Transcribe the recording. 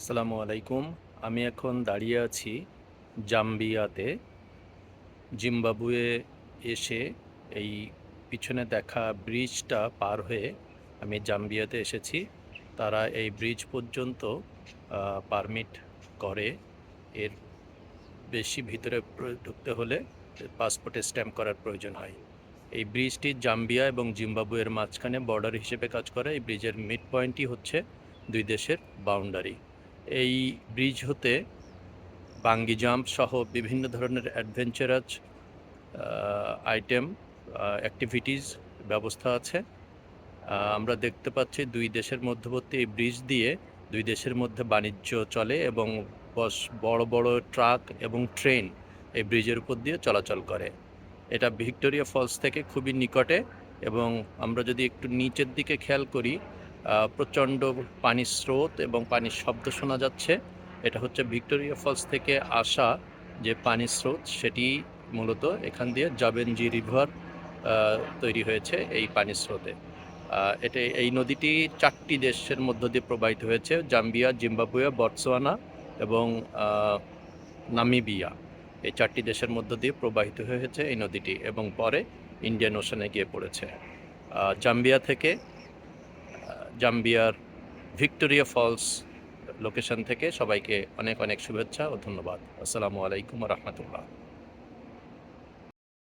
আসসালামু আলাইকুম। আমি এখন দাঁড়িয়ে আছি জাম্বিয়াতে। জিম্বাবুয়ে এসে এই পিছনে দেখা ব্রিজটা পার হয়ে আমি জাম্বিয়াতে এসেছি। তারা এই ব্রিজ পর্যন্ত পারমিট করে। এর বেশি ভিতরে ঢুকতে হলে পাসপোর্টে স্ট্যাম্প করার প্রয়োজন হয়। এই ব্রিজটি জাম্বিয়া এবং জিম্বাবুয়ের মাঝখানে বর্ডার হিসেবে কাজ করে। এই ব্রিজের মিড পয়েন্টই হচ্ছে দুই দেশের বাউন্ডারি। এই ব্রিজ হতে বাঙ্গি জাম্প সহ বিভিন্ন ধরনের অ্যাডভেঞ্চারাস আইটেম অ্যাক্টিভিটিস ব্যবস্থা আছে। আমরা দেখতে পাচ্ছি দুই দেশের মধ্যবর্তী এই ব্রিজ দিয়ে দুই দেশের মধ্যে বাণিজ্য চলে এবং বস, বড় বড় ট্রাক এবং ট্রেন এই ব্রিজের উপর দিয়ে চলাচল করে। এটা ভিক্টোরিয়া ফলস থেকে খুবই নিকটে এবং আমরা যদি একটু নিচের দিকে খেয়াল করি প্রচণ্ড পানির স্রোত এবং পানির শব্দ শোনা যাচ্ছে। এটা হচ্ছে ভিক্টোরিয়া ফলস থেকে আসা যে পানির স্রোত, সেটি মূলত এখান দিয়ে জাবেনজি রিভার তৈরি হয়েছে এই পানির স্রোতে। এটা এই নদীটি চারটি দেশের মধ্য দিয়ে প্রবাহিত হয়েছে, জাম্বিয়া, জিম্বাবুয়ে বটসোয়ানা এবং নামিবিয়া। এই চারটি দেশের মধ্য দিয়ে প্রবাহিত হয়েছে এই নদীটি এবং পরে ইন্ডিয়ান ওশানে গিয়ে পড়েছে। জাম্বিয়া থেকে জাম্বিয়ার ভিক্টোরিয়া ফলস লোকেশন থেকে সবাইকে অনেক অনেক শুভেচ্ছা ও ধন্যবাদ। আসসালামু আলাইকুম রহমতুল্লাহ।